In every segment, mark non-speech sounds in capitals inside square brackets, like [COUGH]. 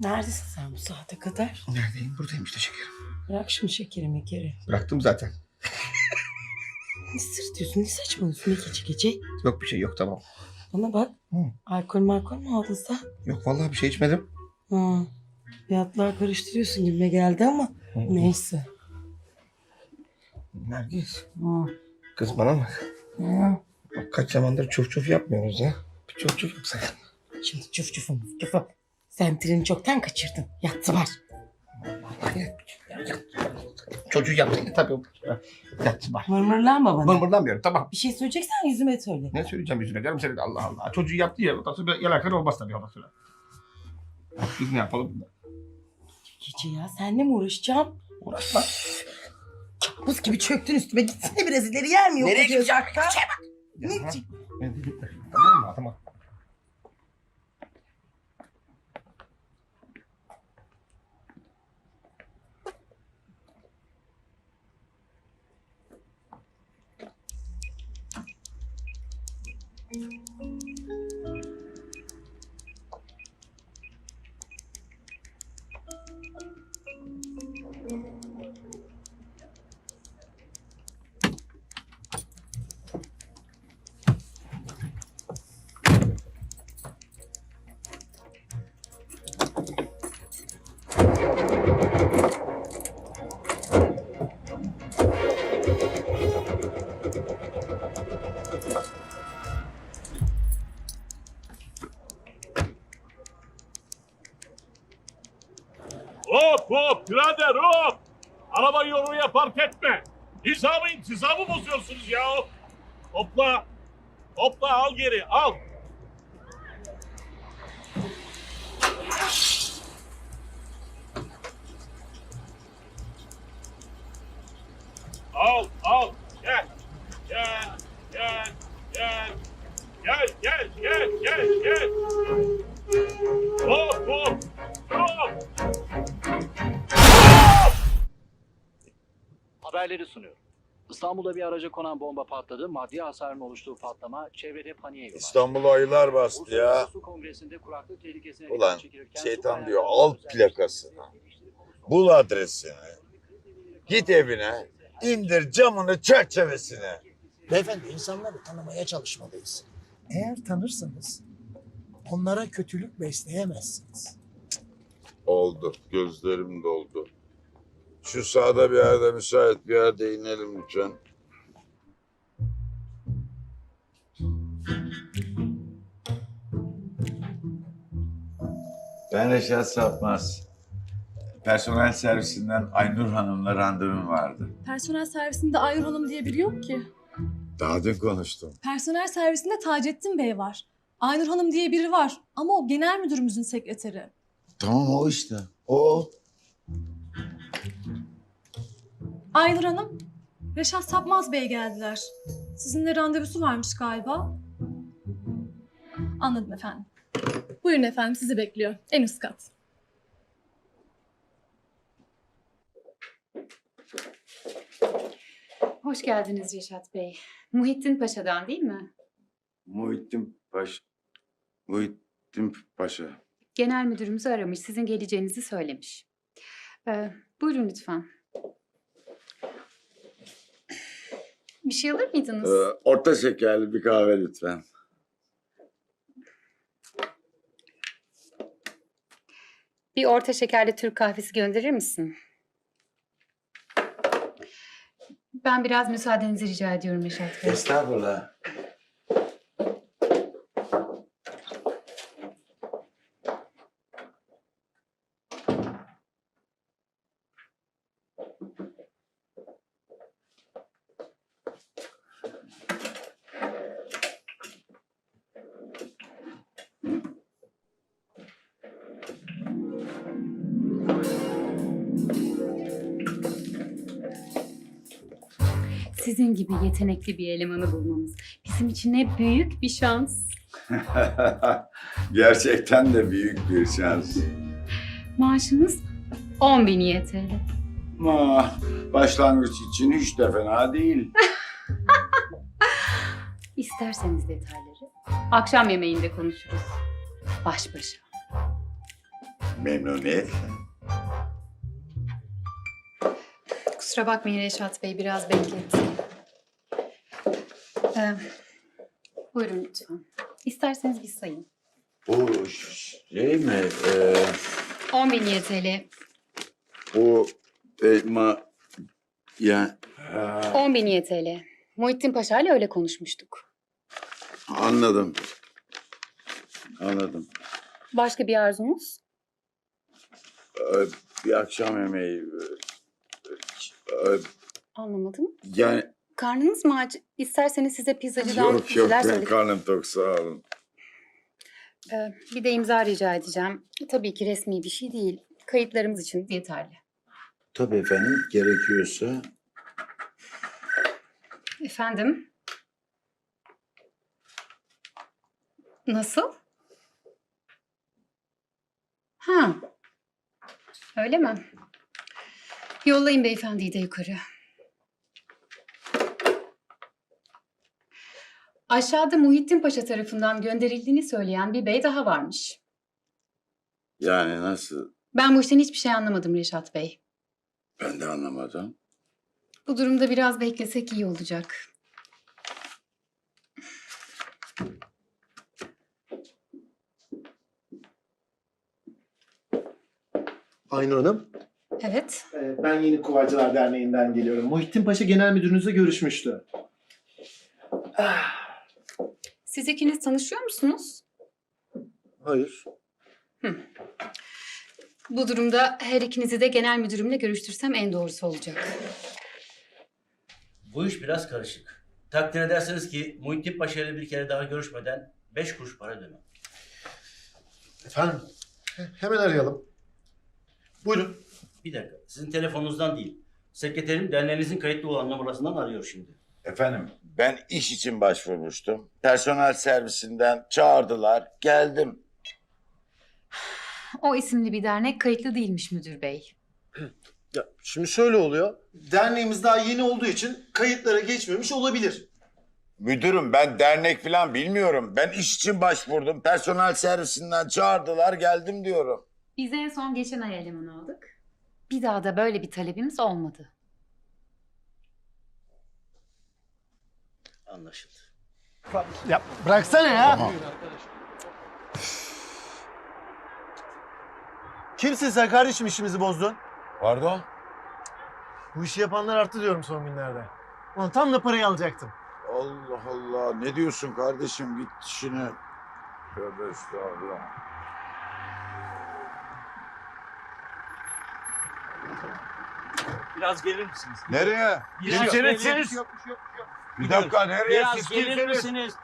Neredesin sen bu saate kadar? Neredeyim? Buradayım işte şekerim. Bırak şunu şekeri mekeri. Bıraktım zaten. Ne sırtıyorsun? Ne saçmalıyorsun ne gece gece? Yok bir şey yok tamam. Bana bak. Hı. Alkol malkol mu aldın sen? Yok vallahi bir şey içmedim. Ha. Fiyatlar karıştırıyorsun gibime geldi ama neyse. Nergis. Hı. Kız bana bak. Hı. Bak kaç zamandır çuf çuf yapmıyoruz ya. Bir çuf çuf yapsak. Şimdi çuf çufum çufum. Sen treni çoktan kaçırdın. Yatsı var. Çocuğu yaptın ya tabii. Yattı var. Mırmırlanma bana. Mırmırlamıyorum tamam. Bir şey söyleyeceksen yüzüme söyle. Ne söyleyeceğim yüzüne canım senin Allah Allah. Çocuğu yaptı ya. Ondan sonra yalakar olmaz tabii ondan sonra. Biz ne yapalım? Gece ya senle mi uğraşacağım? Uğraşma. Kabus gibi çöktün üstüme. Gitsene biraz ileri yer mi? Yok Nereye gideceğim? hakikaten. Ya, Ne? [LAUGHS] Tamam mı? Tamam. Hop Nizamı intizamı bozuyorsunuz ya. Hopla. Hopla al geri al. Al al gel. Gel gel gel. Gel gel gel gel gel. Hop hop. Haberleri sunuyorum. İstanbul'da bir araca konan bomba patladı. Maddi hasarın oluştuğu patlama çevrede paniğe yol açtı. İstanbul'u ayılar bastı ya. Uluslararası Kongresinde kuraklık tehlikesine Ulan, şeytan su diyor, al plakasını. Bul adresini. Git evine. indir camını çerçevesine. Beyefendi insanları tanımaya çalışmalıyız. Eğer tanırsanız onlara kötülük besleyemezsiniz. Oldu. Gözlerim doldu. Şu sağda bir yerde müsait bir yerde inelim lütfen. Ben Reşat Sapmaz. Personel servisinden Aynur Hanım'la randevum vardı. Personel servisinde Aynur Hanım diye biri yok ki. Daha dün konuştum. Personel servisinde Taceddin Bey var. Aynur Hanım diye biri var ama o genel müdürümüzün sekreteri. Tamam o işte. O. Aynur Hanım, Reşat Sapmaz Bey geldiler. Sizinle randevusu varmış galiba. Anladım efendim. Buyurun efendim sizi bekliyor. En üst kat. Hoş geldiniz Reşat Bey. Muhittin Paşa'dan değil mi? Muhittin Paşa. Muhittin Paşa. Genel müdürümüzü aramış, sizin geleceğinizi söylemiş. Ee, buyurun lütfen. Bir şey alır mıydınız? Ee, orta şekerli bir kahve lütfen. Bir orta şekerli Türk kahvesi gönderir misin? Ben biraz müsaadenizi rica ediyorum Reşat Bey. Estağfurullah. Sizin gibi yetenekli bir elemanı bulmamız bizim için ne büyük bir şans. [LAUGHS] Gerçekten de büyük bir şans. Maaşımız 10 bin YTL. Ama başlangıç için hiç de fena değil. [LAUGHS] İsterseniz detayları akşam yemeğinde konuşuruz. Baş başa. Memnuniyet. Kusura bakmayın Reşat Bey, biraz beklettim. Ee, buyurun lütfen. İsterseniz bir sayın. Bu şey mi? Ee, 10 bin YTL. bu elma ya Ha, 10 bin YTL. Muhittin Paşa ile öyle konuşmuştuk. anladım. Anladım. Başka bir arzunuz? Ee, bir akşam yemeği. ee, ee, Anlamadım. yani Karnınız mı aç? İsterseniz size pizzacıdan yok yok şeyler ben söyleyeyim. karnım tok sağ olun. Ee, bir de imza rica edeceğim. Tabii ki resmi bir şey değil. Kayıtlarımız için yeterli. Tabii efendim gerekiyorsa. Efendim? Nasıl? Ha. Öyle mi? Yollayın beyefendiyi de yukarı. Aşağıda Muhittin Paşa tarafından gönderildiğini söyleyen bir bey daha varmış. Yani nasıl? Ben bu işten hiçbir şey anlamadım Reşat Bey. Ben de anlamadım. Bu durumda biraz beklesek iyi olacak. Aynur Hanım, Evet. e, ben Yeni Kuvacılar Derneği'nden geliyorum. Muhittin Paşa Genel Müdürünüzle görüşmüştü. Siz ikiniz tanışıyor musunuz? Hayır. Bu durumda her ikinizi de genel müdürümle görüştürsem en doğrusu olacak. Bu iş biraz karışık. Takdir ederseniz ki Muhittin Paşa ile bir kere daha görüşmeden beş kuruş para ödemem. Efendim, hemen arayalım. Buyurun. Bir dakika. Sizin telefonunuzdan değil. Sekreterim derneğinizin kayıtlı olan numarasından arıyor şimdi. Efendim ben iş için başvurmuştum. Personel servisinden çağırdılar. Geldim. O isimli bir dernek kayıtlı değilmiş müdür bey. Ya, şimdi şöyle oluyor. Derneğimiz daha yeni olduğu için kayıtlara geçmemiş olabilir. Müdürüm ben dernek falan bilmiyorum. Ben iş için başvurdum. Personel servisinden çağırdılar. Geldim diyorum. Biz en son geçen ay eleman aldık. Bir daha da böyle bir talebimiz olmadı. Anlaşıldı. Ya bıraksana ya. Kimsin sen kardeşim işimizi bozdun? Pardon? Bu işi yapanlar arttı diyorum son günlerde. Ulan tam da parayı alacaktım. Allah Allah. Ne diyorsun kardeşim? Git işine. Tövbe estağfurullah. Biraz gelir misiniz? Nereye? Biraz gelir- Bir dakika nereye? Biraz Siz gelir kimsiniz? misiniz?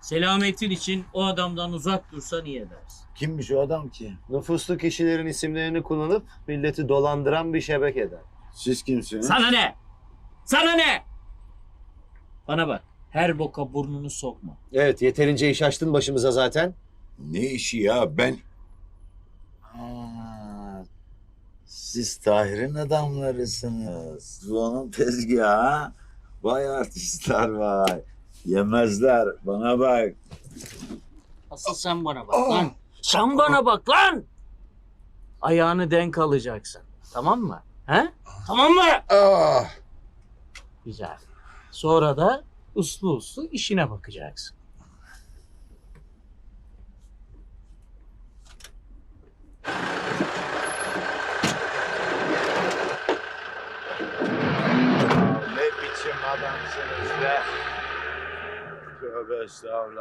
Selametin için o adamdan uzak dursan iyi edersin. Kimmiş o adam ki? Nüfuslu kişilerin isimlerini kullanıp milleti dolandıran bir şebekeden. Siz kimsiniz? Sana ne? Sana ne? Bana bak. Her boka burnunu sokma. Evet yeterince iş açtın başımıza zaten. Ne işi ya? Ben... Siz Tahir'in adamlarısınız. Bu onun tezgahı. Vay artistler vay. Yemezler. Bana bak. Asıl sen bana bak lan. Ah! Sen bana bak lan. Ayağını denk alacaksın. Tamam mı? He? Tamam mı? Ah! Güzel. Sonra da uslu uslu işine bakacaksın. in his death to of his own.